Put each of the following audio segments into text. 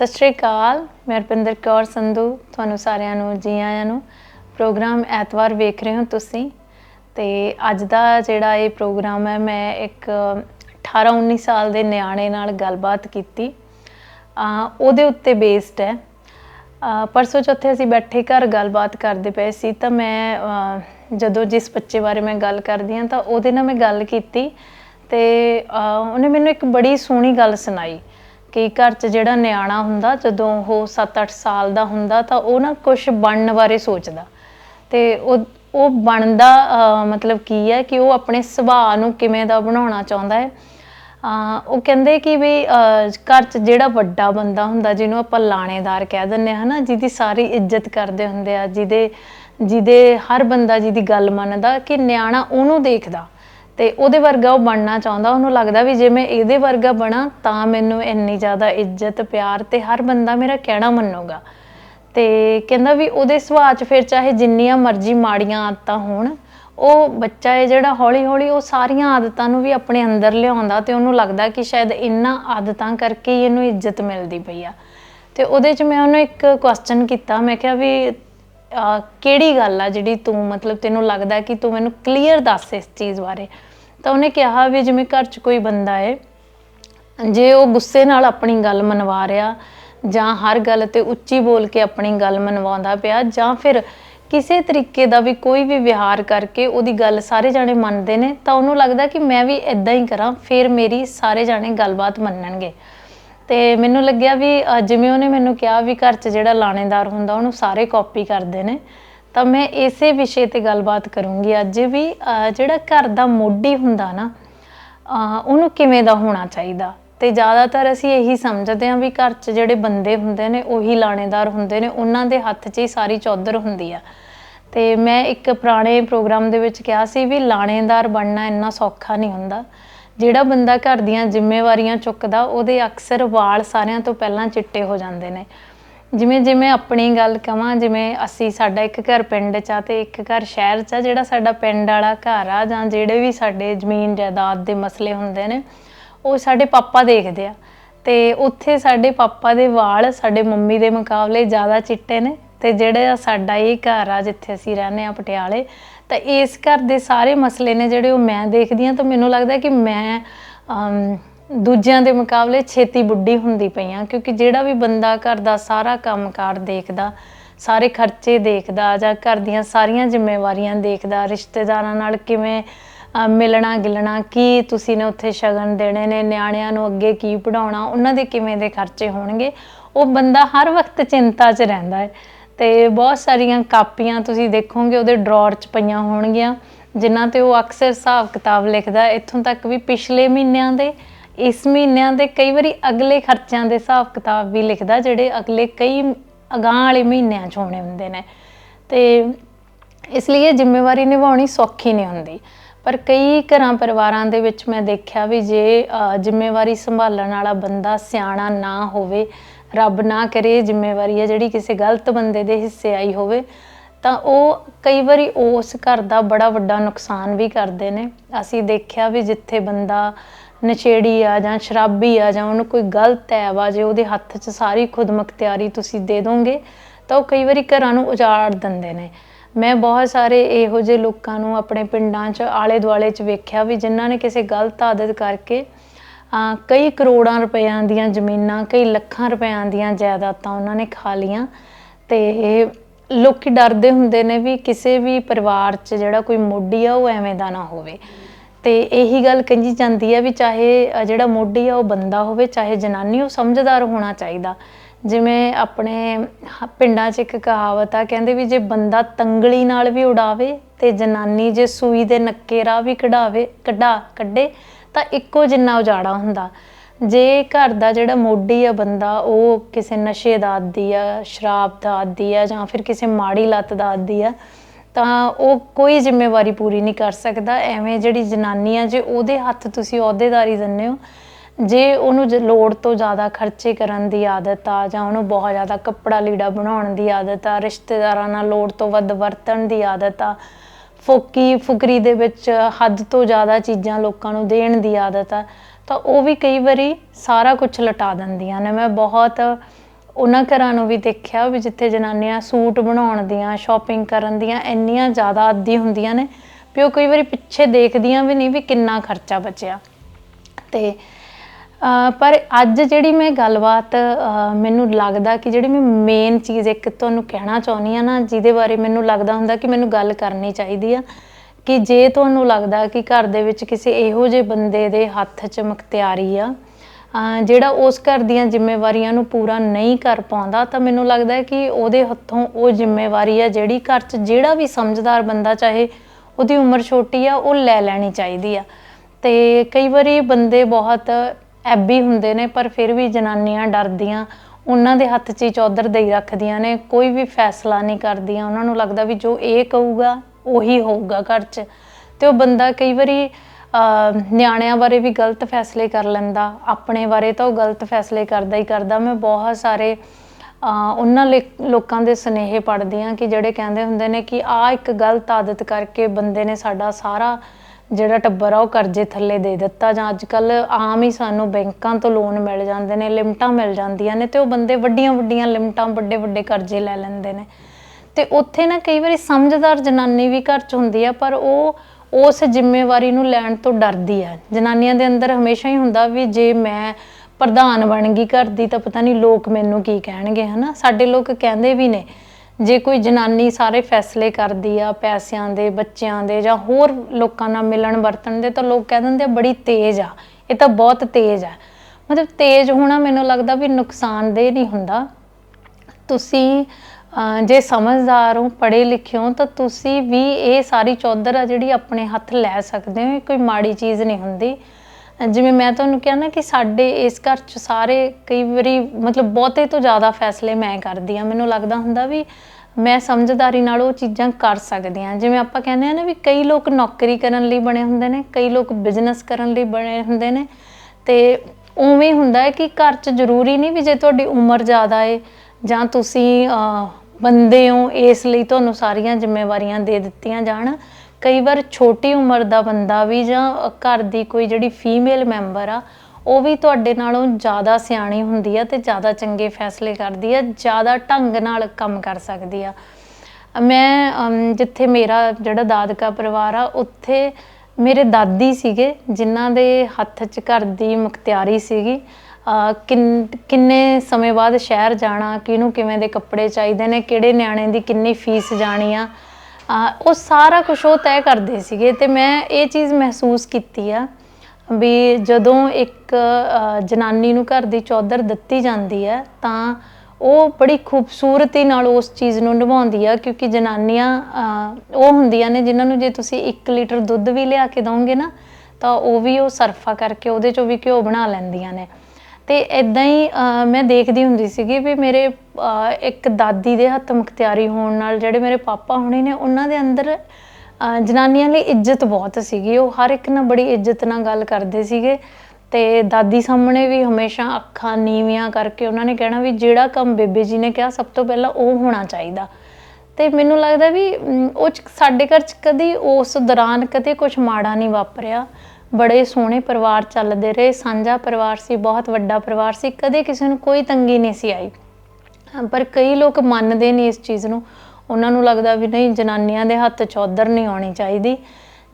ਸਤਿ ਸ਼੍ਰੀ ਅਕਾਲ, ਮੈਂ ਰਪਿੰਦਰ ਕੌਰ ਸੰਧੂ, ਤੁਹਾਨੂੰ ਸਾਰਿਆਂ ਨੂੰ, ਜੀ ਆਇਆਂ ਨੂੰ ਪ੍ਰੋਗਰਾਮ ਐਤਵਾਰ ਵੇਖ ਰਹੇ ਹੋ ਤੁਸੀਂ। ਤੇ ਅੱਜ ਦਾ ਜਿਹੜਾ ਇਹ ਪ੍ਰੋਗਰਾਮ ਹੈ, ਮੈਂ ਇੱਕ 18 19 ਸਾਲ ਦੇ ਨਿਆਣੇ ਨਾਲ ਗੱਲਬਾਤ ਕੀਤੀ। ਆ ਉਹਦੇ ਉੱਤੇ ਬੇਸਡ ਹੈ। ਪਰਸੋਂ ਚੌਥੇ ਅਸੀਂ ਬੈਠੇ ਘਰ ਗੱਲਬਾਤ ਕਰਦੇ ਪਏ ਸੀ, ਤਾਂ ਮੈਂ ਜਦੋਂ ਜਿਸ ਬੱਚੇ ਬਾਰੇ ਮੈਂ ਗੱਲ ਕਰਦੀ ਹਾਂ, ਤਾਂ ਉਹਦੇ ਨਾਲ ਮੈਂ ਗੱਲ ਕੀਤੀ ਤੇ ਉਹਨੇ ਮੈਨੂੰ ਇੱਕ ਬੜੀ ਸੋਹਣੀ ਗੱਲ ਸੁਣਾਈ। ਕਿ ਘਰ 'ਚ ਜਿਹੜਾ ਨਿਆਣਾ ਹੁੰਦਾ, ਜਦੋਂ ਉਹ 7-8 ਸਾਲ ਦਾ ਹੁੰਦਾ, ਤਾਂ ਉਹ ਨਾ ਕੁਝ ਬਣਨ ਬਾਰੇ ਸੋਚਦਾ। ਤੇ ਉਹ ਉਹ ਬਣਦਾ ਮਤਲਬ ਕੀ ਹੈ ਕਿ ਉਹ ਆਪਣੇ ਸੁਭਾਅ ਨੂੰ ਕਿਵੇਂ ਦਾ ਬਣਾਉਣਾ ਚਾਹੁੰਦਾ ਹੈ। ਉਹ ਕਹਿੰਦੇ ਕਿ ਵੀ ਘਰ 'ਚ ਜਿਹੜਾ ਵੱਡਾ ਬੰਦਾ ਹੁੰਦਾ, ਜਿਹਨੂੰ ਆਪਾਂ ਲਾਣੇਦਾਰ ਕਹਿ ਦਿੰਦੇ ਹਾਂ ਹਨਾ ਜਿਹਦੀ ਸਾਰੀ ਇੱਜ਼ਤ ਕਰਦੇ ਹੁੰਦੇ ਆ, ਜਿਹਦੇ ਜਿਹਦੇ ਹਰ ਬੰਦਾ ਜਿਹਦੀ ਗੱਲ ਮੰਨਦਾ, ਕਿ ਨਿਆਣਾ ਉਹਨੂੰ ਦੇਖਦਾ। ਤੇ ਉਹਦੇ ਵਰਗਾ ਉਹ ਬਣਨਾ ਚਾਹੁੰਦਾ, ਉਹਨੂੰ ਲੱਗਦਾ ਵੀ ਜੇ ਮੈਂ ਇਹਦੇ ਵਰਗਾ ਬਣਾ, ਤਾਂ ਮੈਨੂੰ ਇੰਨੀ ਜ਼ਿਆਦਾ ਇੱਜ਼ਤ, ਪਿਆਰ ਤੇ ਹਰ ਬੰਦਾ ਮੇਰਾ ਕਹਿਣਾ ਮੰਨੂਗਾ। ਤੇ ਕਹਿੰਦਾ ਵੀ ਉਹਦੇ ਸੁਭਾਅ 'ਚ ਫਿਰ ਚਾਹੇ ਜਿੰਨੀਆਂ ਮਰਜ਼ੀ ਮਾੜੀਆਂ ਆਦਤਾਂ ਹੋਣ, ਉਹ ਬੱਚਾ ਹੈ ਜਿਹੜਾ ਹੌਲੀ ਹੌਲੀ ਉਹ ਸਾਰੀਆਂ ਆਦਤਾਂ ਨੂੰ ਵੀ ਆਪਣੇ ਅੰਦਰ ਲਿਆਉਂਦਾ ਤੇ ਉਹਨੂੰ ਲੱਗਦਾ ਕਿ ਸ਼ਾਇਦ ਇਹਨਾਂ ਆਦਤਾਂ ਕਰਕੇ ਹੀ ਇਹਨੂੰ ਇੱਜ਼ਤ ਮਿਲਦੀ ਪਈ ਆ। ਤੇ ਉਹਦੇ 'ਚ ਮੈਂ ਉਹਨੂੰ ਇੱਕ ਕੁਐਸਚਨ ਕੀਤਾ, ਮੈਂ ਕਿਹਾ ਵੀ ਕਿਹੜੀ ਗੱਲ ਆ ਜਿਹੜੀ ਤੂੰ ਮਤਲਬ ਤੈਨੂੰ ਲੱਗਦਾ ਕਿ ਤੂੰ ਮੈਨੂੰ ਕਲੀਅਰ ਦੱਸ ਇਸ ਚੀਜ਼ ਬਾਰੇ? ਤਾਂ ਉਹਨੇ ਕਿਹਾ ਵੀ ਜਿਵੇਂ ਘਰ 'ਚ ਕੋਈ ਬੰਦਾ ਹੈ ਜੇ ਉਹ ਗੁੱਸੇ ਨਾਲ ਆਪਣੀ ਗੱਲ ਮਨਵਾ ਰਿਹਾ, ਜਾਂ ਹਰ ਗੱਲ ਤੇ ਉੱਚੀ ਬੋਲ ਕੇ ਆਪਣੀ ਗੱਲ ਮਨਵਾਉਂਦਾ ਪਿਆ, ਜਾਂ ਫਿਰ ਕਿਸੇ ਤਰੀਕੇ ਦਾ ਵੀ ਕੋਈ ਵੀ ਵਿਹਾਰ ਕਰਕੇ ਉਹਦੀ ਗੱਲ ਸਾਰੇ ਜਾਣੇ ਮੰਨਦੇ ਨੇ, ਤਾਂ ਉਹਨੂੰ ਲੱਗਦਾ ਕਿ ਮੈਂ ਵੀ ਇਦਾਂ ਹੀ ਕਰਾਂ, ਫਿਰ ਮੇਰੀ ਸਾਰੇ ਜਾਣੇ ਗੱਲਬਾਤ ਮੰਨਣਗੇ। ਤੇ ਮੈਨੂੰ ਲੱਗਿਆ ਵੀ ਅਹ, ਜਿਵੇਂ ਉਹਨੇ ਮੈਨੂੰ ਕਿਹਾ ਵੀ ਘਰ 'ਚ ਜਿਹੜਾ ਲਾਣੇਦਾਰ ਹੁੰਦਾ ਉਹਨੂੰ ਸਾਰੇ ਕਾਪੀ ਕਰਦੇ ਨੇ। ਤਾਂ ਮੈਂ ਇਸੇ ਵਿਸ਼ੇ ਤੇ ਗੱਲਬਾਤ ਕਰੂੰਗੀ ਅੱਜ ਵੀ ਅਹ, ਜਿਹੜਾ ਘਰ ਦਾ ਮੋਢੀ ਹੁੰਦਾ ਨਾ ਅਹ ਉਹਨੂੰ ਕਿਵੇਂ ਦਾ ਹੋਣਾ ਚਾਹੀਦਾ? ਤੇ ਜ਼ਿਆਦਾਤਰ ਅਸੀਂ ਇਹੀ ਸਮਝਦੇ ਹਾਂ ਵੀ ਘਰ 'ਚ ਜਿਹੜੇ ਬੰਦੇ ਹੁੰਦੇ ਨੇ ਉਹੀ ਲਾਣੇਦਾਰ ਹੁੰਦੇ ਨੇ ਉਹਨਾਂ ਦੇ ਹੱਥ 'ਚ ਹੀ ਸਾਰੀ ਚੌਧਰ ਹੁੰਦੀ ਆ। ਤੇ ਮੈਂ ਇੱਕ ਪੁਰਾਣੇ ਪ੍ਰੋਗਰਾਮ ਦੇ ਵਿੱਚ ਕਿਹਾ ਸੀ ਵੀ ਲਾਣੇਦਾਰ ਬਣਨਾ ਇੰਨਾ ਸੌਖਾ ਨਹੀਂ ਹੁੰਦਾ। ਜਿਹੜਾ ਬੰਦਾ ਘਰ ਦੀਆਂ ਜ਼ਿੰਮੇਵਾਰੀਆਂ ਚੁੱਕਦਾ, ਉਹਦੇ ਅਕਸਰ ਵਾਲ ਸਾਰਿਆਂ ਤੋਂ ਪਹਿਲਾਂ ਚਿੱਟੇ ਹੋ ਜਾਂਦੇ ਨੇ। ਜਿਵੇਂ ਜਿਵੇਂ ਆਪਣੀ ਗੱਲ ਕਵਾਂ, ਜਿਵੇਂ ਅਸੀਂ ਸਾਡਾ ਇੱਕ ਘਰ ਪਿੰਡ 'ਚ ਆ ਤੇ ਇੱਕ ਘਰ ਸ਼ਹਿਰ 'ਚ ਆ, ਜਿਹੜਾ ਸਾਡਾ ਪਿੰਡ ਵਾਲਾ ਘਰ ਆ ਜਾਂ ਜਿਹੜੇ ਵੀ ਸਾਡੇ ਜ਼ਮੀਨ ਜਾਇਦਾਦ ਦੇ ਮਸਲੇ ਹੁੰਦੇ ਨੇ, ਉਹ ਸਾਡੇ ਪਾਪਾ ਦੇਖਦੇ ਆ। ਤੇ ਉੱਥੇ ਸਾਡੇ ਪਾਪਾ ਦੇ ਵਾਲ ਸਾਡੇ ਮੰਮੀ ਦੇ ਮੁਕਾਬਲੇ ਜ਼ਿਆਦਾ ਚਿੱਟੇ ਨੇ ਤੇ ਜਿਹੜਾ ਸਾਡਾ ਇਹ ਘਰ ਆ ਜਿੱਥੇ ਅਸੀਂ ਰਹਿੰਦੇ ਆ ਪਟਿਆਲੇ ਤਾਂ ਇਸ ਘਰ ਦੇ ਸਾਰੇ ਮਸਲੇ ਨੇ ਜਿਹੜੇ ਉਹ ਮੈਂ ਦੇਖਦੀ ਆ ਤਾਂ ਮੈਨੂੰ ਲੱਗਦਾ ਕਿ ਮੈਂ ਦੂਜਿਆਂ ਦੇ ਮੁਕਾਬਲੇ ਛੇਤੀ ਬੁੱਢੀ ਹੁੰਦੀ ਪਈ ਆ ਕਿਉਂਕਿ ਜਿਹੜਾ ਵੀ ਬੰਦਾ ਘਰ ਦਾ ਸਾਰਾ ਕੰਮਕਾਰ ਦੇਖਦਾ, ਸਾਰੇ ਖਰਚੇ ਦੇਖਦਾ ਜਾਂ ਘਰ ਦੀਆਂ ਸਾਰੀਆਂ ਜ਼ਿੰਮੇਵਾਰੀਆਂ ਦੇਖਦਾ, ਰਿਸ਼ਤੇਦਾਰਾਂ ਨਾਲ ਕਿਵੇਂ ਮਿਲਣਾ ਗਿਲਣਾ, ਕੀ ਤੁਸੀਂ ਨੇ ਉੱਥੇ ਸ਼ਗਨ ਦੇਣੇ ਨੇ, ਨਿਆਣਿਆਂ ਨੂੰ ਅੱਗੇ ਕੀ ਪੜਾਉਣਾ ਉਹਨਾਂ ਦੇ ਕਿਵੇਂ ਦੇ ਖਰਚੇ ਹੋਣਗੇ, ਉਹ ਬੰਦਾ ਹਰ ਵਕਤ ਚਿੰਤਾ 'ਚ ਰਹਿੰਦਾ ਹੈ। ਤੇ ਬਹੁਤ ਸਾਰੀਆਂ ਕਾਪੀਆਂ ਤੁਸੀਂ ਦੇਖੋਗੇ, ਉਹਦੇ ਡਰਾਅਰ 'ਚ ਪਈਆਂ ਹੋਣਗੀਆਂ, ਜਿਨ੍ਹਾਂ ਤੇ ਉਹ ਅਕਸਰ ਹਿਸਾਬ ਕਿਤਾਬ ਲਿਖਦਾ, ਇੱਥੋਂ ਤੱਕ ਵੀ ਪਿਛਲੇ ਮਹੀਨਿਆਂ ਦੇ, ਇਸ ਮਹੀਨਿਆਂ ਦੇ ਕਈ ਵਾਰੀ ਅਗਲੇ ਖਰਚਿਆਂ ਦੇ ਹਿਸਾਬ ਕਿਤਾਬ ਵੀ ਲਿਖਦਾ, ਜਿਹੜੇ ਅਗਲੇ ਕਈ ਅਗਾਂਹ ਵਾਲੇ ਮਹੀਨਿਆਂ 'ਚ ਹੋਣੇ ਹੁੰਦੇ ਨੇ। ਤੇ ਇਸ ਲਈ ਇਹ ਜ਼ਿੰਮੇਵਾਰੀ ਨਿਭਾਉਣੀ ਸੌਖੀ ਨਹੀਂ ਹੁੰਦੀ। ਪਰ ਕਈ ਘਰਾਂ ਪਰਿਵਾਰਾਂ ਦੇ ਵਿੱਚ ਮੈਂ ਦੇਖਿਆ ਵੀ ਜੇ ਜ਼ਿੰਮੇਵਾਰੀ ਸੰਭਾਲਣ ਵਾਲਾ ਬੰਦਾ ਸਿਆਣਾ ਨਾ ਹੋਵੇ ਰੱਬ ਨਾ ਕਰੇ, ਜ਼ਿੰਮੇਵਾਰੀ ਹੈ ਜਿਹੜੀ ਕਿਸੇ ਗਲਤ ਬੰਦੇ ਦੇ ਹਿੱਸੇ ਆਈ ਹੋਵੇ, ਤਾਂ ਉਹ ਕਈ ਵਾਰੀ ਉਸ ਘਰ ਦਾ ਬੜਾ ਵੱਡਾ ਨੁਕਸਾਨ ਵੀ ਕਰਦੇ ਨੇ। ਅਸੀਂ ਦੇਖਿਆ ਵੀ ਜਿੱਥੇ ਬੰਦਾ ਨਸ਼ੇੜੀ ਆ ਜਾਂ ਸ਼ਰਾਬੀ ਆ ਜਾਂ ਉਹਨੂੰ ਕੋਈ ਗਲਤ ਐਬ ਆ, ਜੇ ਉਹਦੇ ਹੱਥ 'ਚ ਸਾਰੀ ਖੁਦਮੁਖਤਿਆਰੀ ਤੁਸੀਂ ਦੇ ਦੋਗੇ, ਤਾਂ ਉਹ ਕਈ ਵਾਰੀ ਘਰਾਂ ਨੂੰ ਉਜਾੜ ਦਿੰਦੇ ਨੇ। ਮੈਂ ਬਹੁਤ ਸਾਰੇ ਇਹੋ ਜਿਹੇ ਲੋਕਾਂ ਨੂੰ ਆਪਣੇ ਪਿੰਡਾਂ 'ਚ ਆਲੇ ਦੁਆਲੇ 'ਚ ਵੇਖਿਆ ਵੀ ਜਿਨ੍ਹਾਂ ਨੇ ਕਿਸੇ ਗਲਤ ਆਦਤ ਕਰਕੇ ਕਈ ਕਰੋੜਾਂ ਰੁਪਈਆਂ ਦੀਆਂ ਜ਼ਮੀਨਾਂ, ਕਈ ਲੱਖਾਂ ਰੁਪਈਆਂ ਦੀਆਂ ਜਾਇਦਾਦਾਂ ਉਹਨਾਂ ਨੇ ਖਾ ਲੀਆਂ ਤੇ ਲੋਕੀ ਡਰਦੇ ਹੁੰਦੇ ਨੇ ਵੀ ਕਿਸੇ ਵੀ ਪਰਿਵਾਰ 'ਚ ਜਿਹੜਾ ਕੋਈ ਮੋਢੀ ਆ ਉਹ ਐਵੇਂ ਦਾ ਨਾ ਹੋਵੇ। ਤੇ ਇਹੀ ਗੱਲ ਕਹੀ ਜਾਂਦੀ ਹੈ ਵੀ ਚਾਹੇ ਜਿਹੜਾ ਮੋਢੀ ਆ ਉਹ ਬੰਦਾ ਹੋਵੇ, ਚਾਹੇ ਜਨਾਨੀ, ਉਹ ਸਮਝਦਾਰ ਹੋਣਾ ਚਾਹੀਦਾ। ਜਿਵੇਂ ਆਪਣੇ ਪਿੰਡਾਂ 'ਚ ਇੱਕ ਕਹਾਵਤ ਆ, ਕਹਿੰਦੇ ਵੀ ਜੇ ਬੰਦਾ ਤੰਗਲੀ ਨਾਲ ਵੀ ਉਡਾਵੇ ਤੇ ਜਨਾਨੀ ਜੇ ਸੂਈ ਦੇ ਨੱਕੇ ਰਾਹ ਵੀ ਕਢਾਵੇ, ਕਢਾ, ਕੱਢੇ ਤਾਂ ਇੱਕੋ ਜਿੰਨਾ ਉਜਾੜਾ ਹੁੰਦਾ। ਜੇ ਘਰ ਦਾ ਜਿਹੜਾ ਮੋਢੀ ਆ ਬੰਦਾ, ਉਹ ਕਿਸੇ ਨਸ਼ੇ ਦਾ ਆਦੀ ਆ, ਸ਼ਰਾਬ ਦਾ ਆਦੀ ਆ ਜਾਂ ਫਿਰ ਕਿਸੇ ਮਾੜੀ ਲੱਤ ਦਾ ਆਦੀ ਆ, ਤਾਂ ਉਹ ਕੋਈ ਜ਼ਿੰਮੇਵਾਰੀ ਪੂਰੀ ਨਹੀਂ ਕਰ ਸਕਦਾ। ਐਵੇਂ ਜਿਹੜੀ ਜਨਾਨੀ ਆ, ਜੇ ਉਹਦੇ ਹੱਥ ਤੁਸੀਂ ਅਹੁਦੇਦਾਰੀ ਦਿੰਦੇ ਹੋ, ਜੇ ਉਹਨੂੰ ਜ- ਲੋੜ ਤੋਂ ਜ਼ਿਆਦਾ ਖਰਚੇ ਕਰਨ ਦੀ ਆਦਤ ਆ ਜਾਂ ਉਹਨੂੰ ਬਹੁਤ ਜ਼ਿਆਦਾ ਕੱਪੜਾ ਲੀੜਾ ਬਣਾਉਣ ਦੀ ਆਦਤ ਆ, ਰਿਸ਼ਤੇਦਾਰਾਂ ਨਾਲ ਲੋੜ ਤੋਂ ਵੱਧ ਵਰਤਣ ਦੀ ਆਦਤ ਆ ਫੋਕੀ, ਫੁਕਰੀ ਦੇ ਵਿੱਚ ਹੱਦ ਤੋਂ ਜ਼ਿਆਦਾ ਚੀਜ਼ਾਂ ਲੋਕਾਂ ਨੂੰ ਦੇਣ ਦੀ ਆਦਤ ਆ, ਤਾਂ ਉਹ ਵੀ ਕਈ ਵਾਰੀ ਸਾਰਾ ਕੁਝ ਲਟਾ ਦਿੰਦੀਆਂ ਨੇ। ਮੈਂ ਬਹੁਤ ਉਹਨਾਂ ਘਰਾਂ ਨੂੰ ਵੀ ਦੇਖਿਆ ਵੀ ਜਿੱਥੇ ਜਨਾਨੀਆਂ ਸੂਟ ਬਣਾਉਣ ਦੀਆਂ ਸ਼ਾਪਿੰਗ ਕਰਨ ਦੀਆਂ ਇੰਨੀਆਂ ਜ਼ਿਆਦਾ ਆਦੀ ਹੁੰਦੀਆਂ ਨੇ ਵੀ ਉਹ ਕਈ ਵਾਰੀ ਪਿੱਛੇ ਦੇਖਦੀਆਂ ਵੀ ਨਹੀਂ ਵੀ ਕਿੰਨਾ ਖਰਚਾ ਬਚਿਆ। ਤੇ ਪਰ ਅੱਜ ਜਿਹੜੀ ਮੈਂ ਗੱਲਬਾਤ ਮੈਨੂੰ ਲੱਗਦਾ ਕਿ ਜਿਹੜੀ ਮੈਂ ਮੇਨ ਚੀਜ਼ ਇੱਕ ਤੁਹਾਨੂੰ ਕਹਿਣਾ ਚਾਹੁੰਦੀ ਆ ਨਾ, ਜਿਹਦੇ ਬਾਰੇ ਮੈਨੂੰ ਲੱਗਦਾ ਹੁੰਦਾ ਕਿ ਮੈਨੂੰ ਗੱਲ ਕਰਨੀ ਚਾਹੀਦੀ ਆ, ਕਿ ਜੇ ਤੁਹਾਨੂੰ ਲੱਗਦਾ ਕਿ ਘਰ ਦੇ ਵਿੱਚ ਕਿਸੇ ਇਹੋ ਜਿਹੇ ਬੰਦੇ ਦੇ ਹੱਥ 'ਚ ਮੁਖਤਿਆਰੀ ਆ ਜਿਹੜਾ ਉਸ ਘਰ ਦੀਆਂ ਜ਼ਿੰਮੇਵਾਰੀਆਂ ਨੂੰ ਪੂਰਾ ਨਹੀਂ ਕਰ ਪਾਉਂਦਾ, ਤਾਂ ਮੈਨੂੰ ਲੱਗਦਾ ਹੈ ਕਿ ਉਹਦੇ ਹੱਥੋਂ ਉਹ ਜ਼ਿੰਮੇਵਾਰੀ ਆ ਜਿਹੜੀ ਘਰ 'ਚ ਜਿਹੜਾ ਵੀ ਸਮਝਦਾਰ ਬੰਦਾ ਚਾਹੇ ਉਹਦੀ ਉਮਰ ਛੋਟੀ ਆ, ਉਹ ਲੈ ਲੈਣੀ ਚਾਹੀਦੀ ਆ। ਤੇ ਕਈ ਵਾਰੀ ਬੰਦੇ ਬਹੁਤ ਐਬੀ ਹੁੰਦੇ ਨੇ ਪਰ ਫਿਰ ਵੀ ਜਨਾਨੀਆਂ ਡਰਦੀਆਂ ਉਹਨਾਂ ਦੇ ਹੱਥ 'ਚ ਹੀ ਚੌਧਰ ਦੇਈ ਰੱਖਦੀਆਂ ਨੇ ਕੋਈ ਵੀ ਫੈਸਲਾ ਨਹੀਂ ਕਰਦੀਆਂ। ਉਹਨਾਂ ਨੂੰ ਲੱਗਦਾ ਵੀ ਜੋ ਇਹ ਕਹੂਗਾ ਉਹੀ ਹੋਊਗਾ ਘਰ 'ਚ। ਤੇ ਉਹ ਬੰਦਾ ਕਈ ਵਾਰੀ ਨਿਆਣਿਆਂ ਬਾਰੇ ਵੀ ਗਲਤ ਫੈਸਲੇ ਕਰ ਲੈਂਦਾ ਆਪਣੇ ਬਾਰੇ ਤਾਂ ਉਹ ਗਲਤ ਫੈਸਲੇ ਕਰਦਾ ਹੀ ਕਰਦਾ। ਮੈਂ ਬਹੁਤ ਸਾਰੇ ਅਹ, ਉਹਨਾਂ ਲੇ- ਲੋਕਾਂ ਦੇ ਸੁਨੇਹੇ ਪੜ੍ਹਦੀ ਹਾਂ ਕਿ ਜਿਹੜੇ ਕਹਿੰਦੇ ਹੁੰਦੇ ਨੇ ਕਿ ਆ ਇੱਕ ਗਲਤ ਆਦਤ ਕਰਕੇ ਬੰਦੇ ਨੇ ਸਾਡਾ ਸਾਰਾ ਜਿਹੜਾ ਟੱਬਰ ਆ, ਉਹ ਕਰਜ਼ੇ ਥੱਲੇ ਦੇ ਦਿੱਤਾ ਜਾਂ ਅੱਜ ਕੱਲ ਆਮ ਹੀ ਸਾਨੂੰ ਬੈਂਕਾਂ ਤੋਂ ਲੋਨ ਮਿਲ ਜਾਂਦੇ ਨੇ, ਲਿਮਟਾਂ ਮਿਲ ਜਾਂਦੀਆਂ ਨੇ ਤੇ ਉਹ ਬੰਦੇ ਵੱਡੀਆਂ ਵੱਡੀਆਂ ਲਿਮਟਾਂ ਵੱਡੇ ਵੱਡੇ ਕਰਜ਼ੇ ਲੈ ਲੈਂਦੇ ਨੇ। ਤੇ ਉੱਥੇ ਨਾ ਕਈ ਵਾਰੀ ਸਮਝਦਾਰ ਜਨਾਨੀ ਵੀ ਘਰ 'ਚ ਹੁੰਦੀ ਆ, ਪਰ ਉਹ ਉਸ ਜ਼ਿੰਮੇਵਾਰੀ ਨੂੰ ਲੈਣ ਤੋਂ ਡਰਦੀ ਆ। ਜਨਾਨੀਆਂ ਦੇ ਅੰਦਰ ਹਮੇਸ਼ਾ ਹੀ ਹੁੰਦਾ ਵੀ ਜੇ ਮੈਂ ਪ੍ਰਧਾਨ ਬਣ ਗਈ ਘਰ ਦੀ ਤਾਂ ਪਤਾ ਨਹੀਂ ਲੋਕ ਮੈਨੂੰ ਕੀ ਕਹਿਣਗੇ, ਹਨਾ? ਸਾਡੇ ਲੋਕ ਕਹਿੰਦੇ ਵੀ ਨੇ ਜੇ ਕੋਈ ਜਨਾਨੀ ਸਾਰੇ ਫੈਸਲੇ ਕਰਦੀ ਆ ਪੈਸਿਆਂ ਦੇ, ਬੱਚਿਆਂ ਦੇ ਜਾਂ ਹੋਰ ਲੋਕਾਂ ਨਾਲ ਮਿਲਣ ਵਰਤਣ ਦੇ, ਤਾਂ ਲੋਕ ਕਹਿ ਦਿੰਦੇ ਆ ਬੜੀ ਤੇਜ਼ ਆ। ਇਹ ਤਾਂ ਬਹੁਤ ਤੇਜ਼ ਆ। ਮਤਲਬ ਤੇਜ਼ ਹੋਣਾ ਮੈਨੂੰ ਲੱਗਦਾ ਵੀ ਨੁਕਸਾਨਦੇ ਨਹੀਂ ਹੁੰਦਾ। ਤੁਸੀਂ ਜੇ ਸਮਝਦਾਰ ਹੋ, ਪੜ੍ਹੇ ਲਿਖੇ ਹੋ, ਤਾਂ ਤੁਸੀਂ ਵੀ ਇਹ ਸਾਰੀ ਚੌਧਰ ਆ ਜਿਹੜੀ ਆਪਣੇ ਹੱਥ ਲੈ ਸਕਦੇ ਹੋ, ਇਹ ਕੋਈ ਮਾੜੀ ਚੀਜ਼ ਨਹੀਂ ਹੁੰਦੀ। ਜਿਵੇਂ ਮੈਂ ਤੁਹਾਨੂੰ ਕਿਹਾ ਨਾ ਕਿ ਸਾਡੇ ਇਸ ਘਰ 'ਚ ਸਾਰੇ ਕਈ ਵਾਰੀ ਮਤਲਬ ਬਹੁਤੇ ਤੋਂ ਜ਼ਿਆਦਾ ਫੈਸਲੇ ਮੈਂ ਕਰਦੀ ਆ ਮੈਨੂੰ ਲੱਗਦਾ ਹੁੰਦਾ ਵੀ ਮੈਂ ਸਮਝਦਾਰੀ ਨਾਲ ਉਹ ਚੀਜ਼ਾਂ ਕਰ ਸਕਦੀ ਹਾਂ। ਜਿਵੇਂ ਆਪਾਂ ਕਹਿੰਦੇ ਆ ਨਾ ਵੀ ਕਈ ਲੋਕ ਨੌਕਰੀ ਕਰਨ ਲਈ ਬਣੇ ਹੁੰਦੇ ਨੇ, ਕਈ ਲੋਕ ਬਿਜ਼ਨਸ ਕਰਨ ਲਈ ਬਣੇ ਹੁੰਦੇ ਨੇ ਤੇ ਉਵੇਂ ਹੁੰਦਾ ਹੈ ਕਿ ਘਰ 'ਚ ਜ਼ਰੂਰੀ ਨਹੀਂ ਵੀ ਜੇ ਤੁਹਾਡੀ ਉਮਰ ਜ਼ਿਆਦਾ ਏ ਜਾਂ ਤੁਸੀਂ ਬੰਦੇ ਹੋ, ਇਸ ਲਈ ਤੁਹਾਨੂੰ ਸਾਰੀਆਂ ਜ਼ਿੰਮੇਵਾਰੀਆਂ ਦੇ ਦਿੱਤੀਆਂ ਜਾਣ। ਕਈ ਵਾਰ ਛੋਟੀ ਉਮਰ ਦਾ ਬੰਦਾ ਵੀ ਜਾਂ ਘਰ ਦੀ ਕੋਈ ਜਿਹੜੀ ਫੀਮੇਲ ਮੈਂਬਰ ਆ, ਉਹ ਵੀ ਤੁਹਾਡੇ ਨਾਲੋਂ ਜ਼ਿਆਦਾ ਸਿਆਣੀ ਹੁੰਦੀ ਆ ਤੇ ਜ਼ਿਆਦਾ ਚੰਗੇ ਫੈਸਲੇ ਕਰਦੀ ਆ, ਜ਼ਿਆਦਾ ਢੰਗ ਨਾਲ ਕੰਮ ਕਰ ਸਕਦੀ ਆ। ਮੈਂ ਜਿੱਥੇ ਮੇਰਾ ਜਿਹੜਾ ਦਾਦਕਾ ਪਰਿਵਾਰ ਆ, ਉੱਥੇ ਮੇਰੇ ਦਾਦੀ ਸੀਗੇ, ਜਿਨ੍ਹਾਂ ਦੇ ਹੱਥ 'ਚ ਘਰ ਦੀ ਮੁਖਤਿਆਰੀ ਸੀਗੀ। ਕਿੰਨੇ ਸਮੇਂ ਬਾਅਦ ਸ਼ਹਿਰ ਜਾਣਾ, ਕਿਹਨੂੰ ਕਿਵੇਂ ਦੇ ਕੱਪੜੇ ਚਾਹੀਦੇ ਨੇ, ਕਿਹੜੇ ਨਿਆਣੇ ਦੀ ਕਿੰਨੀ ਫੀਸ ਜਾਣੀ ਆ ਉਹ ਸਾਰਾ ਕੁਝ ਉਹ ਤੈਅ ਕਰਦੇ ਸੀਗੇ ਤੇ ਮੈਂ ਇਹ ਚੀਜ਼ ਮਹਿਸੂਸ ਕੀਤੀ ਆ ਵੀ ਜਦੋਂ ਇੱਕ ਜਨਾਨੀ ਨੂੰ ਘਰ ਦੀ ਚੌਧਰ ਦਿੱਤੀ ਜਾਂਦੀ ਹੈ ਤਾਂ ਉਹ ਬੜੀ ਖੂਬਸੂਰਤੀ ਨਾਲ ਉਸ ਚੀਜ਼ ਨੂੰ ਨਿਭਾਉਂਦੀ ਆ, ਕਿਉਂਕਿ ਜਨਾਨੀਆਂ ਉਹ ਹੁੰਦੀਆਂ ਨੇ ਜਿਨ੍ਹਾਂ ਨੂੰ ਜੇ ਤੁਸੀਂ 1 ਲੀਟਰ ਦੁੱਧ ਵੀ ਲਿਆ ਕੇ ਦੋਗੇ ਨਾ, ਤਾਂ ਉਹ ਵੀ ਉਹ ਸਰਫਾ ਕਰਕੇ ਉਹਦੇ ਚੋਂ ਵੀ ਘਿਓ ਬਣਾ ਲੈਂਦੀਆਂ ਨੇ। ਤੇ ਇਦਾਂ ਹੀ ਮੈਂ ਦੇਖਦੀ ਹੁੰਦੀ ਸੀਗੀ ਵੀ ਮੇਰੇ ਇੱਕ ਦਾਦੀ ਦੇ ਹੱਥ ਮੁਖਤਿਆਰੀ ਹੋਣ ਨਾਲ ਜਿਹੜੇ ਮੇਰੇ ਪਾਪਾ ਹੁਣੇ ਨੇ, ਉਹਨਾਂ ਦੇ ਅੰਦਰ ਜਨਾਨੀਆਂ ਲਈ ਇੱਜ਼ਤ ਬਹੁਤ ਸੀਗੀ। ਉਹ ਹਰ ਇੱਕ ਨਾਲ ਬੜੀ ਇੱਜ਼ਤ ਨਾਲ ਗੱਲ ਕਰਦੇ ਸੀਗੇ ਤੇ ਦਾਦੀ ਸਾਹਮਣੇ ਵੀ ਹਮੇਸ਼ਾ ਅੱਖਾਂ ਨੀਵੀਆਂ ਕਰਕੇ ਉਹਨਾਂ ਨੇ ਕਹਿਣਾ ਵੀ ਜਿਹੜਾ ਕੰਮ ਬੇਬੇ ਜੀ ਨੇ ਕਿਹਾ, ਸਭ ਤੋਂ ਪਹਿਲਾਂ ਉਹ ਹੋਣਾ ਚਾਹੀਦਾ। ਤੇ ਮੈਨੂੰ ਲੱਗਦਾ ਵੀ ਉਹ 'ਚ ਸਾਡੇ ਘਰ ਚ ਕਦੀ ਉਸ ਦੌਰਾਨ ਕਦੇ ਕੁਝ ਮਾੜਾ ਨਹੀਂ ਵਾਪਰਿਆ। ਬੜੇ ਸੋਹਣੇ ਪਰਿਵਾਰ ਚੱਲਦੇ ਰਹੇ, ਸਾਂਝਾ ਪਰਿਵਾਰ ਸੀ, ਬਹੁਤ ਵੱਡਾ ਪਰਿਵਾਰ ਸੀ, ਕਦੇ ਕਿਸੇ ਨੂੰ ਕੋਈ ਤੰਗੀ ਨਹੀਂ ਸੀ ਆਈ। ਪਰ ਕਈ ਲੋਕ ਮੰਨਦੇ ਨਹੀਂ ਇਸ ਚੀਜ਼ ਨੂੰ। ਉਹਨਾਂ ਨੂੰ ਲੱਗਦਾ ਵੀ ਨਹੀਂ, ਜਨਾਨੀਆਂ ਦੇ ਹੱਥ ਚੌਧਰ ਨਹੀਂ ਆਉਣੀ ਚਾਹੀਦੀ।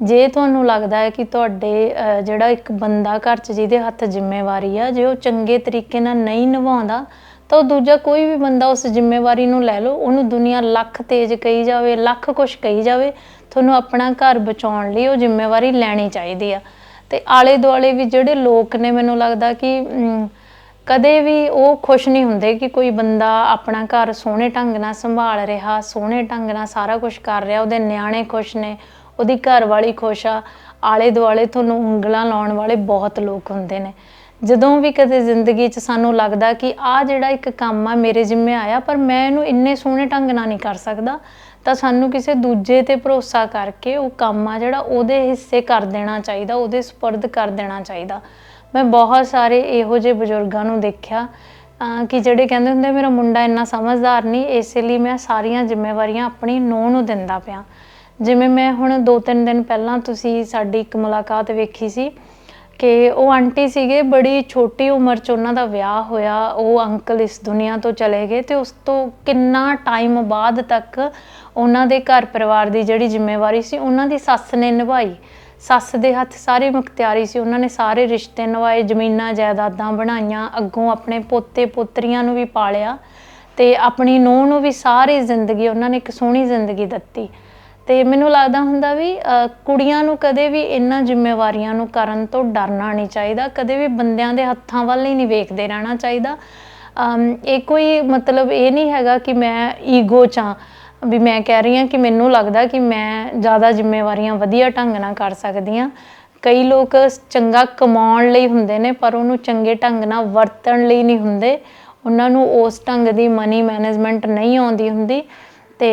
ਜੇ ਤੁਹਾਨੂੰ ਲੱਗਦਾ ਹੈ ਕਿ ਤੁਹਾਡੇ ਜਿਹੜਾ ਇੱਕ ਬੰਦਾ ਘਰ 'ਚ ਜਿਹਦੇ ਹੱਥ ਜ਼ਿੰਮੇਵਾਰੀ ਆ, ਜੇ ਉਹ ਚੰਗੇ ਤਰੀਕੇ ਨਾਲ ਨਹੀਂ ਨਿਭਾਉਂਦਾ, ਤਾਂ ਉਹ ਦੂਜਾ ਕੋਈ ਵੀ ਬੰਦਾ ਉਸ ਜ਼ਿੰਮੇਵਾਰੀ ਨੂੰ ਲੈ ਲਓ। ਉਹਨੂੰ ਦੁਨੀਆ ਲੱਖ ਤੇਜ਼ ਕਹੀ ਜਾਵੇ, ਲੱਖ ਕੁਛ ਕਹੀ ਜਾਵੇ। ਤੁਹਾਨੂੰ ਆਪਣਾ ਘਰ ਬਚਾਉਣ ਲਈ ਉਹ ਜ਼ਿੰਮੇਵਾਰੀ ਲੈਣੀ ਚਾਹੀਦੀ ਆ। ਤੇ ਆਲੇ ਦੁਆਲੇ ਵੀ ਜਿਹੜੇ ਲੋਕ ਨੇ, ਮੈਨੂੰ ਲੱਗਦਾ ਕਿ ਕਦੇ ਵੀ ਉਹ ਖੁਸ਼ ਨਹੀਂ ਹੁੰਦੇ ਕਿ ਕੋਈ ਬੰਦਾ ਆਪਣਾ ਘਰ ਸੋਹਣੇ ਢੰਗ ਨਾਲ ਸੰਭਾਲ ਰਿਹਾ, ਸੋਹਣੇ ਢੰਗ ਨਾਲ ਸਾਰਾ ਕੁਝ ਕਰ ਰਿਹਾ, ਉਹਦੇ ਨਿਆਣੇ ਖੁਸ਼ ਨੇ, ਉਹਦੀ ਘਰ ਵਾਲੀ ਖੁਸ਼ ਆ। ਆਲੇ ਦੁਆਲੇ ਤੁਹਾਨੂੰ ਉਂਗਲਾਂ ਲਾਉਣ ਵਾਲੇ ਬਹੁਤ ਲੋਕ ਹੁੰਦੇ ਨੇ। ਜਦੋਂ ਵੀ ਕਦੇ ਜ਼ਿੰਦਗੀ 'ਚ ਸਾਨੂੰ ਲੱਗਦਾ ਕਿ ਆਹ ਜਿਹੜਾ ਇੱਕ ਕੰਮ ਆ, ਮੇਰੇ ਜ਼ਿੰਮੇ ਆਇਆ, ਪਰ ਮੈਂ ਇਹਨੂੰ ਇੰਨੇ ਸੋਹਣੇ ਢੰਗ ਨਾਲ ਨਹੀਂ ਕਰ ਸਕਦਾ ਤਾਂ ਸਾਨੂੰ ਕਿਸੇ ਦੂਜੇ ਤੇ ਭਰੋਸਾ ਕਰਕੇ ਉਹ ਕੰਮ ਆ ਜਿਹੜਾ ਉਹਦੇ ਹਿੱਸੇ ਕਰ ਦੇਣਾ ਚਾਹੀਦਾ, ਉਹਦੇ ਸਪਰਦ ਕਰ ਦੇਣਾ ਚਾਹੀਦਾ। ਮੈਂ ਬਹੁਤ ਸਾਰੇ ਇਹੋ ਜਿਹੇ ਬਜ਼ੁਰਗਾਂ ਨੂੰ ਦੇਖਿਆ ਕਿ ਜਿਹੜੇ ਕਹਿੰਦੇ ਹੁੰਦੇ, ਮੇਰਾ ਮੁੰਡਾ ਇੰਨਾ ਸਮਝਦਾਰ ਨਹੀਂ, ਇਸੇ ਲਈ ਮੈਂ ਸਾਰੀਆਂ ਜ਼ਿੰਮੇਵਾਰੀਆਂ ਆਪਣੀ ਨੂੰਹ ਨੂੰ ਦਿੰਦਾ ਪਿਆ। ਜਿਵੇਂ ਮੈਂ ਹੁਣ 2-3 ਦਿਨ ਪਹਿਲਾਂ ਤੁਸੀਂ ਸਾਡੀ ਇੱਕ ਮੁਲਾਕਾਤ ਵੇਖੀ ਸੀ ਕਿ ਉਹ ਆਂਟੀ ਸੀਗੇ, ਬੜੀ ਛੋਟੀ ਉਮਰ 'ਚ ਉਹਨਾਂ ਦਾ ਵਿਆਹ ਹੋਇਆ, ਉਹ ਅੰਕਲ ਇਸ ਦੁਨੀਆ ਤੋਂ ਚਲੇ ਗਏ ਤੇ ਉਸ ਤੋਂ ਕਿੰਨਾ ਟਾਈਮ ਬਾਅਦ ਤੱਕ ਉਹਨਾਂ ਦੇ ਘਰ ਪਰਿਵਾਰ ਦੀ ਜਿਹੜੀ ਜ਼ਿੰਮੇਵਾਰੀ ਸੀ, ਉਹਨਾਂ ਦੀ ਸੱਸ ਨੇ ਨਿਭਾਈ। ਸੱਸ ਦੇ ਹੱਥ ਸਾਰੀ ਮੁਖਤਿਆਰੀ ਸੀ, ਉਹਨਾਂ ਨੇ ਸਾਰੇ ਰਿਸ਼ਤੇ ਨਿਭਾਏ, ਜ਼ਮੀਨਾਂ, ਜਾਇਦਾਦਾਂ ਬਣਾਈਆਂ, ਅੱਗੋਂ ਆਪਣੇ ਪੋਤੇ ਪੋਤਰੀਆਂ ਨੂੰ ਵੀ ਪਾਲਿਆ ਤੇ ਆਪਣੀ ਨੂੰਹ ਨੂੰ ਵੀ ਸਾਰੀ ਜ਼ਿੰਦਗੀ ਉਹਨਾਂ ਨੇ ਇੱਕ ਸੋਹਣੀ ਜ਼ਿੰਦਗੀ ਦਿੱਤੀ। ਤੇ ਮੈਨੂੰ ਲੱਗਦਾ ਹੁੰਦਾ ਵੀ ਕੁੜੀਆਂ ਨੂੰ ਕਦੇ ਵੀ ਇਹਨਾਂ ਜ਼ਿੰਮੇਵਾਰੀਆਂ ਨੂੰ ਕਰਨ ਤੋਂ ਡਰਨਾ ਨਹੀਂ ਚਾਹੀਦਾ, ਕਦੇ ਵੀ ਬੰਦਿਆਂ ਦੇ ਹੱਥਾਂ ਵੱਲ ਹੀ ਨਹੀਂ ਵੇਖਦੇ ਰਹਿਣਾ ਚਾਹੀਦਾ। ਇਹ ਕੋਈ ਮਤਲਬ ਇਹ ਨਹੀਂ ਹੈਗਾ ਕਿ ਮੈਂ ਈਗੋ ਚਾਂ ਵੀ ਮੈਂ ਕਹਿ ਰਹੀ ਹਾਂ ਕਿ ਮੈਨੂੰ ਲੱਗਦਾ ਕਿ ਮੈਂ ਜ਼ਿਆਦਾ ਜ਼ਿੰਮੇਵਾਰੀਆਂ ਵਧੀਆ ਢੰਗ ਨਾਲ ਕਰ ਸਕਦੀ ਹਾਂ। ਕਈ ਲੋਕ ਚੰਗਾ ਕਮਾਉਣ ਲਈ ਹੁੰਦੇ ਨੇ, ਪਰ ਉਹਨੂੰ ਚੰਗੇ ਢੰਗ ਨਾਲ ਵਰਤਣ ਲਈ ਨਹੀਂ ਹੁੰਦੇ। ਉਹਨਾਂ ਨੂੰ ਉਸ ਢੰਗ ਦੀ ਮਨੀ ਮੈਨੇਜਮੈਂਟ ਨਹੀਂ ਆਉਂਦੀ ਹੁੰਦੀ। ਤੇ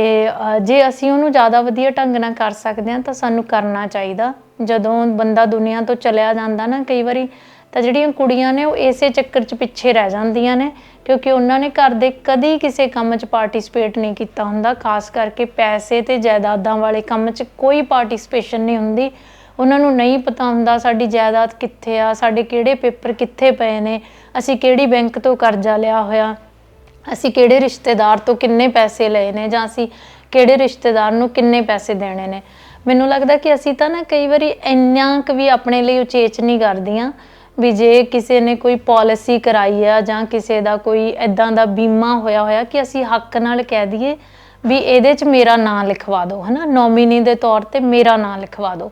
ਜੇ ਅਸੀਂ ਉਹਨੂੰ ਜ਼ਿਆਦਾ ਵਧੀਆ ਢੰਗ ਨਾਲ ਕਰ ਸਕਦੇ ਹਾਂ ਤਾਂ ਸਾਨੂੰ ਕਰਨਾ ਚਾਹੀਦਾ। ਜਦੋਂ ਬੰਦਾ ਦੁਨੀਆ ਤੋਂ ਚਲਿਆ ਜਾਂਦਾ ਨਾ, ਕਈ ਵਾਰੀ ਤਾਂ ਜਿਹੜੀਆਂ ਕੁੜੀਆਂ ਨੇ ਉਹ ਇਸੇ ਚੱਕਰ 'ਚ ਪਿੱਛੇ ਰਹਿ ਜਾਂਦੀਆਂ ਨੇ, ਕਿਉਂਕਿ ਉਹਨਾਂ ਨੇ ਘਰ ਦੇ ਕਦੀ ਕਿਸੇ ਕੰਮ 'ਚ ਪਾਰਟਿਸਿਪੇਟ ਨਹੀਂ ਕੀਤਾ ਹੁੰਦਾ, ਖਾਸ ਕਰਕੇ ਪੈਸੇ ਤੇ ਜਾਇਦਾਦਾਂ ਵਾਲੇ ਕੰਮ 'ਚ ਕੋਈ ਪਾਰਟਿਸਿਪੇਸ਼ਨ ਨਹੀਂ ਹੁੰਦੀ। ਉਹਨਾਂ ਨੂੰ ਨਹੀਂ ਪਤਾ ਹੁੰਦਾ ਸਾਡੀ ਜਾਇਦਾਦ ਕਿੱਥੇ ਆ, ਸਾਡੇ ਕਿਹੜੇ ਪੇਪਰ ਕਿੱਥੇ ਪਏ ਨੇ, ਅਸੀਂ ਕਿਹੜੀ ਬੈਂਕ ਤੋਂ ਕਰਜ਼ਾ ਲਿਆ ਹੋਇਆ, ਅਸੀਂ ਕਿਹੜੇ ਰਿਸ਼ਤੇਦਾਰ ਤੋਂ ਕਿੰਨੇ ਪੈਸੇ ਲਏ ਨੇ, ਜਾਂ ਅਸੀਂ ਕਿਹੜੇ ਰਿਸ਼ਤੇਦਾਰ ਨੂੰ ਕਿੰਨੇ ਪੈਸੇ ਦੇਣੇ ਨੇ। ਮੈਨੂੰ ਲੱਗਦਾ ਕਿ ਅਸੀਂ ਤਾਂ ਨਾ ਕਈ ਵਾਰੀ ਇੰਨਾ ਕੁ ਵੀ ਆਪਣੇ ਲਈ ਉਚੇਚ ਨਹੀਂ ਕਰਦੀਆਂ ਵੀ ਜੇ ਕਿਸੇ ਨੇ ਕੋਈ ਪਾਲਿਸੀ ਕਰਾਈ ਆ ਜਾਂ ਕਿਸੇ ਦਾ ਕੋਈ ਐਦਾਂ ਦਾ ਬੀਮਾ ਹੋਇਆ ਹੋਇਆ ਕਿ ਅਸੀਂ ਹੱਕ ਨਾਲ ਕਹਿ ਦਈਏ ਵੀ ਇਹਦੇ 'ਚ ਮੇਰਾ ਨਾਂ ਲਿਖਵਾ ਦਿਓ, ਹਨਾ? ਨੋਮੀਨੀ ਦੇ ਤੌਰ ਤੇ ਮੇਰਾ ਨਾਂ ਲਿਖਵਾ ਦਿਓ।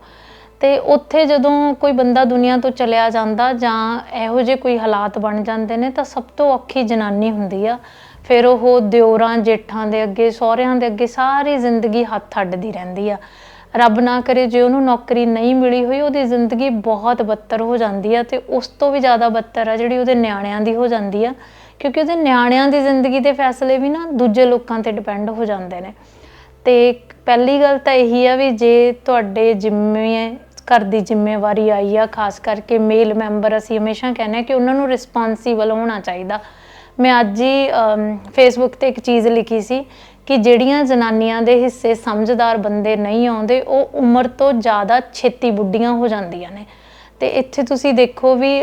ਤੇ ਉੱਥੇ ਜਦੋਂ ਕੋਈ ਬੰਦਾ ਦੁਨੀਆ ਤੋਂ ਚਲਿਆ ਜਾਂਦਾ ਜਾਂ ਇਹੋ ਜਿਹੇ ਕੋਈ ਹਾਲਾਤ ਬਣ ਜਾਂਦੇ ਨੇ ਤਾਂ ਸਭ ਤੋਂ ਔਖੀ ਜਨਾਨੀ ਹੁੰਦੀ ਆ। ਫਿਰ ਉਹ ਦਿਓਰਾਂ, ਜੇਠਾਂ ਦੇ ਅੱਗੇ, ਸਹੁਰਿਆਂ ਦੇ ਅੱਗੇ ਸਾਰੀ ਜ਼ਿੰਦਗੀ ਹੱਥ ਅੱਡਦੀ ਰਹਿੰਦੀ ਆ। ਰੱਬ ਨਾ ਕਰੇ, ਜੇ ਉਹਨੂੰ ਨੌਕਰੀ ਨਹੀਂ ਮਿਲੀ ਹੋਈ, ਉਹਦੀ ਜ਼ਿੰਦਗੀ ਬਹੁਤ ਬੱਤਰ ਹੋ ਜਾਂਦੀ ਆ ਤੇ ਉਸ ਤੋਂ ਵੀ ਜ਼ਿਆਦਾ ਬੱਤਰ ਆ ਜਿਹੜੀ ਉਹਦੇ ਨਿਆਣਿਆਂ ਦੀ ਹੋ ਜਾਂਦੀ ਆ, ਕਿਉਂਕਿ ਉਹਦੇ ਨਿਆਣਿਆਂ ਦੀ ਜ਼ਿੰਦਗੀ ਦੇ ਫੈਸਲੇ ਵੀ ਨਾ ਦੂਜੇ ਲੋਕਾਂ ਤੇ ਡਿਪੈਂਡ ਹੋ ਜਾਂਦੇ ਨੇ। ਤੇ ਪਹਿਲੀ ਗੱਲ ਤਾਂ ਇਹੀ ਆ ਵੀ ਜੇ ਤੁਹਾਡੇ ਜਿੰਮੇ ਘਰ ਦੀ ਜ਼ਿੰਮੇਵਾਰੀ ਆਈ ਆ, ਖਾਸ ਕਰਕੇ ਮੇਲ ਮੈਂਬਰ ਅਸੀਂ ਹਮੇਸ਼ਾ ਕਹਿੰਦੇ ਆ ਕਿ ਉਹਨਾਂ ਨੂੰ ਰਿਸਪੌਂਸੀਬਲ ਹੋਣਾ ਚਾਹੀਦਾ। ਮੈਂ ਅੱਜ ਹੀ ਫੇਸਬੁੱਕ ਤੇ ਇੱਕ ਚੀਜ਼ ਲਿਖੀ ਸੀ ਕਿ ਜਿਹੜੀਆਂ ਜਨਾਨੀਆਂ ਦੇ ਹਿੱਸੇ ਸਮਝਦਾਰ ਬੰਦੇ ਨਹੀਂ ਆਉਂਦੇ, ਉਹ ਉਮਰ ਤੋਂ ਜ਼ਿਆਦਾ ਛੇਤੀ ਬੁੱਢੀਆਂ ਹੋ ਜਾਂਦੀਆਂ ਨੇ। ਤੇ ਇੱਥੇ ਤੁਸੀਂ ਦੇਖੋ ਵੀ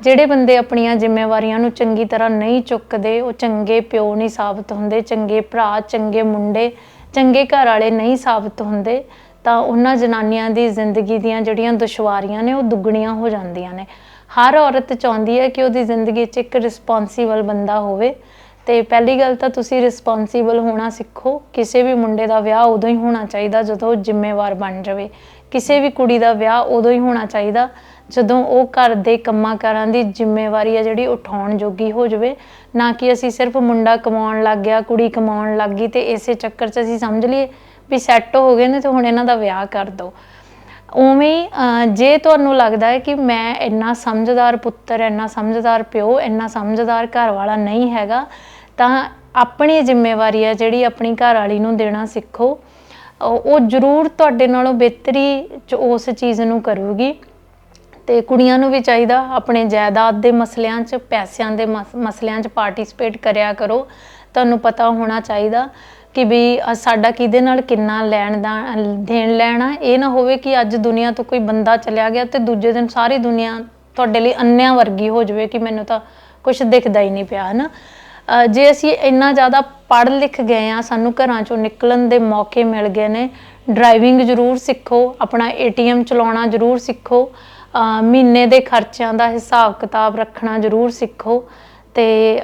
ਜਿਹੜੇ ਬੰਦੇ ਆਪਣੀਆਂ ਜ਼ਿੰਮੇਵਾਰੀਆਂ ਨੂੰ ਚੰਗੀ ਤਰ੍ਹਾਂ ਨਹੀਂ ਚੁੱਕਦੇ, ਉਹ ਚੰਗੇ ਪਿਓ ਨਹੀਂ ਸਾਬਤ ਹੁੰਦੇ, ਚੰਗੇ ਭਰਾ, ਚੰਗੇ ਮੁੰਡੇ, ਚੰਗੇ ਘਰ ਵਾਲੇ ਨਹੀਂ ਸਾਬਤ ਹੁੰਦੇ, ਤਾਂ ਉਹਨਾਂ ਜਨਾਨੀਆਂ ਦੀ ਜ਼ਿੰਦਗੀ ਦੀਆਂ ਜਿਹੜੀਆਂ ਦੁਸ਼ਵਾਰੀਆਂ ਨੇ, ਉਹ ਦੁੱਗਣੀਆਂ ਹੋ ਜਾਂਦੀਆਂ ਨੇ। ਹਰ ਔਰਤ ਚਾਹੁੰਦੀ ਹੈ ਕਿ ਉਹਦੀ ਜ਼ਿੰਦਗੀ 'ਚ ਇੱਕ ਰਿਸਪੌਂਸੀਬਲ ਬੰਦਾ ਹੋਵੇ। ਤੇ ਪਹਿਲੀ ਗੱਲ ਤਾਂ ਤੁਸੀਂ ਰਿਸਪੌਂਸੀਬਲ ਹੋਣਾ ਸਿੱਖੋ। ਕਿਸੇ ਵੀ ਮੁੰਡੇ ਦਾ ਵਿਆਹ ਉਦੋਂ ਹੀ ਹੋਣਾ ਚਾਹੀਦਾ ਜਦੋਂ ਉਹ ਜ਼ਿੰਮੇਵਾਰ ਬਣ ਜਾਵੇ। ਕਿਸੇ ਵੀ ਕੁੜੀ ਦਾ ਵਿਆਹ ਉਦੋਂ ਹੀ ਹੋਣਾ ਚਾਹੀਦਾ ਜਦੋਂ ਉਹ ਘਰ ਦੇ ਕੰਮਾਂ ਕਾਰਾਂ ਦੀ ਜ਼ਿੰਮੇਵਾਰੀ ਆ ਜਿਹੜੀ ਉਠਾਉਣ ਜੋਗੀ ਹੋ ਜਾਵੇ। ਨਾ ਕਿ ਅਸੀਂ ਸਿਰਫ ਮੁੰਡਾ ਕਮਾਉਣ ਲੱਗ ਗਿਆ, ਕੁੜੀ ਕਮਾਉਣ ਲੱਗ ਗਈ ਤੇ ਇਸੇ ਚੱਕਰ 'ਚ ਅਸੀਂ ਸਮਝ ਲਈਏ ਵੀ ਸੈੱਟ ਹੋ ਗਏ ਨੇ ਤੇ ਹੁਣ ਇਹਨਾਂ ਦਾ ਵਿਆਹ ਕਰ ਦਿਓ। ਉਵੇਂ ਜੇ ਤੁਹਾਨੂੰ ਲੱਗਦਾ ਹੈ ਕਿ ਮੈਂ ਇੰਨਾ ਸਮਝਦਾਰ ਪੁੱਤਰ, ਇੰਨਾ ਸਮਝਦਾਰ ਪਿਓ, ਇੰਨਾ ਸਮਝਦਾਰ ਘਰ ਵਾਲਾ ਨਹੀਂ ਹੈਗਾ, ਤਾਂ ਆਪਣੀ ਜ਼ਿੰਮੇਵਾਰੀ ਹੈ ਜਿਹੜੀ ਆਪਣੀ ਘਰ ਵਾਲੀ ਨੂੰ ਦੇਣਾ ਸਿੱਖੋ। ਉਹ ਜ਼ਰੂਰ ਤੁਹਾਡੇ ਨਾਲੋਂ ਬਿਹਤਰੀ ਚ ਉਸ ਚੀਜ਼ ਨੂੰ ਕਰੂਗੀ। ਤੇ ਕੁੜੀਆਂ ਨੂੰ ਵੀ ਚਾਹੀਦਾ ਆਪਣੇ ਜਾਇਦਾਦ ਦੇ ਮਸਲਿਆਂ 'ਚ, ਪੈਸਿਆਂ ਦੇ ਮਸ- ਮਸਲਿਆਂ 'ਚ ਪਾਰਟਿਸਿਪੇਟ ਕਰਿਆ ਕਰੋ। ਤੁਹਾਨੂੰ ਪਤਾ ਹੋਣਾ ਚਾਹੀਦਾ। ਕਿ ਵੀ ਸਾਡਾ ਕਿਹਦੇ ਨਾਲ ਕਿੰਨਾ ਲੈਣ ਦਾ ਦੇਣ ਲੈਣਾ ਇਹ ਨਾ ਹੋਵੇ ਕਿ ਅੱਜ ਦੁਨੀਆ ਤੋਂ ਕੋਈ ਬੰਦਾ ਚਲਿਆ ਗਿਆ ਤੇ ਦੂਜੇ ਦਿਨ ਸਾਰੀ ਦੁਨੀਆ ਤੁਹਾਡੇ ਲਈ ਅੰਨਿਆਂ ਵਰਗੀ ਹੋ ਜਾਵੇ ਕਿ ਮੈਨੂੰ ਤਾਂ ਕੁਝ ਦਿਖਦਾ ਹੀ ਨਹੀਂ ਪਿਆ ਹਨਾ? ਅ, ਜੇ ਅਸੀਂ ਇੰਨਾ ਜ਼ਿਆਦਾ ਪੜ੍ਹ ਲਿਖ ਗਏ ਆ ਸਾਨੂੰ ਘਰਾਂ ਚੋਂ ਨਿਕਲਣ ਦੇ ਮੌਕੇ ਮਿਲ ਗਏ ਨੇ ਡਰਾਈਵਿੰਗ ਜ਼ਰੂਰ ਸਿੱਖੋ ਆਪਣਾ ਏਟੀਐਮ ਚਲਾਉਣਾ ਜ਼ਰੂਰ ਸਿੱਖੋ ਮਹੀਨੇ ਦੇ ਖਰਚਿਆਂ ਦਾ ਹਿਸਾਬ ਕਿਤਾਬ ਰੱਖਣਾ ਜ਼ਰੂਰ ਸਿੱਖੋ ਤੇ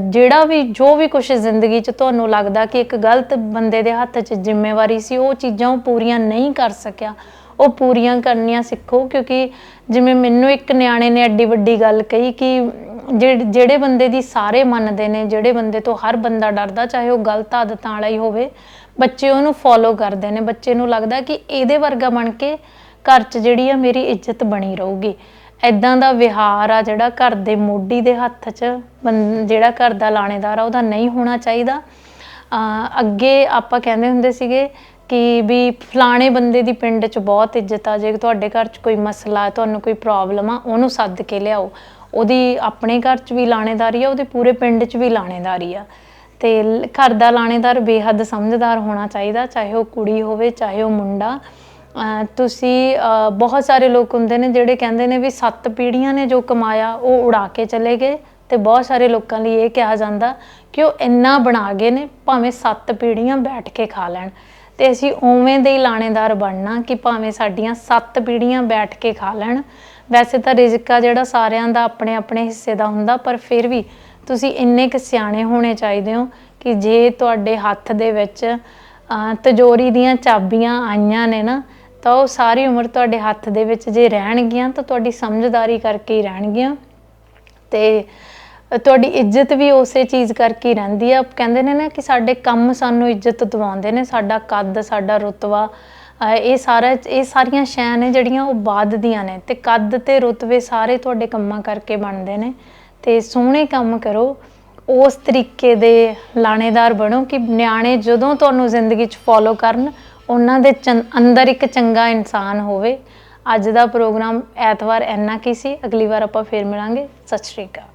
ਜਿਹੜਾ ਵੀ, ਜੋ ਵੀ ਕੁਝ ਜ਼ਿੰਦਗੀ 'ਚ ਤੁਹਾਨੂੰ ਲੱਗਦਾ ਕਿ ਇੱਕ ਗਲਤ ਬੰਦੇ ਦੇ ਹੱਥ 'ਚ ਜ਼ਿੰਮੇਵਾਰੀ ਸੀ, ਉਹ ਚੀਜ਼ਾਂ ਉਹ ਪੂਰੀਆਂ ਨਹੀਂ ਕਰ ਸਕਿਆ, ਉਹ ਪੂਰੀਆਂ ਕਰਨੀਆਂ ਸਿੱਖੋ, ਕਿਉਂਕਿ ਜਿਵੇਂ ਮੈਨੂੰ ਇੱਕ ਨਿਆਣੇ ਨੇ ਐਡੀ ਵੱਡੀ ਗੱਲ ਕਹੀ ਕਿ ਜਿਹੜੇ ਜਿਹੜੇ ਬੰਦੇ ਦੀ ਸਾਰੇ ਮੰਨਦੇ ਨੇ, ਜਿਹੜੇ ਬੰਦੇ ਤੋਂ ਹਰ ਬੰਦਾ ਡਰਦਾ, ਚਾਹੇ ਉਹ ਗਲਤ ਆਦਤਾਂ ਵਾਲਾ ਹੀ ਹੋਵੇ, ਬੱਚੇ ਉਹਨੂੰ ਫੋਲੋ ਕਰਦੇ ਨੇ, ਬੱਚੇ ਨੂੰ ਲੱਗਦਾ ਕਿ ਇਹਦੇ ਵਰਗਾ ਬਣ ਕੇ ਘਰ 'ਚ ਜਿਹੜੀ ਆ ਮੇਰੀ ਇੱਜ਼ਤ ਬਣੀ ਰਹੂਗੀ। ਐਦਾਂ ਦਾ ਵਿਹਾਰ ਆ ਜਿਹੜਾ ਘਰ ਦੇ ਮੋਢੀ ਦੇ ਹੱਥ 'ਚ ਬੰ- ਜਿਹੜਾ ਘਰ ਦਾ ਲਾਣੇਦਾਰ ਆ, ਉਹਦਾ ਨਹੀਂ ਹੋਣਾ ਚਾਹੀਦਾ। ਅੱਗੇ ਆਪਾਂ ਕਹਿੰਦੇ ਹੁੰਦੇ ਸੀਗੇ ਕਿ ਵੀ ਫਲਾਣੇ ਬੰਦੇ ਦੀ ਪਿੰਡ 'ਚ ਬਹੁਤ ਇੱਜ਼ਤ ਆ, ਜੇ ਤੁਹਾਡੇ ਘਰ 'ਚ ਕੋਈ ਮਸਲਾ ਹੈ, ਤੁਹਾਨੂੰ ਕੋਈ ਪ੍ਰੋਬਲਮ ਆ, ਉਹਨੂੰ ਸੱਦ ਕੇ ਲਿਆਓ। ਉਹਦੀ ਆਪਣੇ ਘਰ 'ਚ ਵੀ ਲਾਣੇਦਾਰੀ ਆ, ਉਹਦੇ ਪੂਰੇ ਪਿੰਡ 'ਚ ਵੀ ਲਾਣੇਦਾਰੀ ਆ। ਤੇ ਘਰ ਦਾ ਲਾਣੇਦਾਰ ਬੇਹੱਦ ਸਮਝਦਾਰ ਹੋਣਾ ਚਾਹੀਦਾ, ਚਾਹੇ ਉਹ ਕੁੜੀ ਹੋਵੇ, ਚਾਹੇ ਉਹ ਮੁੰਡਾ। ਤੁਸੀਂ ਬਹੁਤ ਸਾਰੇ ਲੋਕ ਹੁੰਦੇ ਨੇ ਜਿਹੜੇ ਕਹਿੰਦੇ ਨੇ ਵੀ ਸੱਤ ਪੀੜ੍ਹੀਆਂ ਨੇ ਜੋ ਕਮਾਇਆ, ਉਹ ਉਡਾ ਕੇ ਚਲੇ ਗਏ ਤੇ ਬਹੁਤ ਸਾਰੇ ਲੋਕਾਂ ਲਈ ਇਹ ਕਿਹਾ ਜਾਂਦਾ ਕਿ ਉਹ ਇੰਨਾ ਬਣਾ ਗਏ ਨੇ, ਭਾਵੇਂ ਸੱਤ ਪੀੜ੍ਹੀਆਂ ਬੈਠ ਕੇ ਖਾ ਲੈਣ। ਤੇ ਅਸੀਂ ਉਵੇਂ ਦੇ ਹੀ ਲਾਣੇਦਾਰ ਬਣਨਾ ਕਿ ਭਾਵੇਂ ਸਾਡੀਆਂ ਸੱਤ ਪੀੜ੍ਹੀਆਂ ਬੈਠ ਕੇ ਖਾ ਲੈਣ। ਵੈਸੇ ਤਾਂ ਰਿਜ਼ਕ ਆ ਜਿਹੜਾ ਸਾਰਿਆਂ ਦਾ ਆਪਣੇ ਆਪਣੇ ਹਿੱਸੇ ਦਾ ਹੁੰਦਾ, ਪਰ ਫਿਰ ਵੀ ਤੁਸੀਂ ਇੰਨੇ ਕੁ ਸਿਆਣੇ ਹੋਣੇ ਚਾਹੀਦੇ ਹੋ ਕਿ ਜੇ ਤੁਹਾਡੇ ਹੱਥ ਦੇ ਵਿੱਚ ਤਜੋਰੀ ਦੀਆਂ ਚਾਬੀਆਂ ਆਈਆਂ ਨੇ ਨਾ ਤਾਂ ਉਹ ਸਾਰੀ ਉਮਰ ਤੁਹਾਡੇ ਹੱਥ ਦੇ ਵਿੱਚ ਜੇ ਰਹਿਣਗੀਆਂ ਤਾਂ ਤੁਹਾਡੀ ਸਮਝਦਾਰੀ ਕਰਕੇ ਹੀ ਰਹਿਣਗੀਆਂ। ਤੇ ਤੁਹਾਡੀ ਇੱਜ਼ਤ ਵੀ ਉਸੇ ਚੀਜ਼ ਕਰਕੇ ਹੀ ਰਹਿੰਦੀ ਆ। ਕਹਿੰਦੇ ਨੇ ਨਾ ਕਿ ਸਾਡੇ ਕੰਮ ਸਾਨੂੰ ਇੱਜ਼ਤ ਦਿਵਾਉਂਦੇ ਨੇ, ਸਾਡਾ ਕੱਦ, ਸਾਡਾ ਰੁਤਬਾ ਇਹ ਸਾਰਾ, ਇਹ ਸਾਰੀਆਂ ਸ਼ੈਆਂ ਨੇ ਜਿਹੜੀਆਂ ਉਹ ਬਾਅਦ ਦੀਆਂ ਨੇ। ਤੇ ਕੱਦ ਤੇ ਰੁਤਬੇ ਸਾਰੇ ਤੁਹਾਡੇ ਕੰਮਾਂ ਕਰਕੇ ਬਣਦੇ ਨੇ। ਤੇ ਸੋਹਣੇ ਕੰਮ ਕਰੋ। ਉਸ ਤਰੀਕੇ ਦੇ ਲਾਣੇਦਾਰ ਬਣੋ ਕਿ ਨਿਆਣੇ ਜਦੋਂ ਤੁਹਾਨੂੰ ਜ਼ਿੰਦਗੀ 'ਚ ਫੋਲੋ ਕਰਨ ਉਹਨਾਂ ਦੇ ਚੰ- ਅੰਦਰ ਇੱਕ ਚੰਗਾ ਇਨਸਾਨ ਹੋਵੇ। ਅੱਜ ਦਾ ਪ੍ਰੋਗਰਾਮ ਐਤਵਾਰ ਇੰਨਾ ਕੀ ਸੀ। ਅਗਲੀ ਵਾਰ ਆਪਾਂ ਫੇਰ ਮਿਲਾਂਗੇ। ਸਤਿ ਸ਼੍ਰੀ ਅਕਾਲ।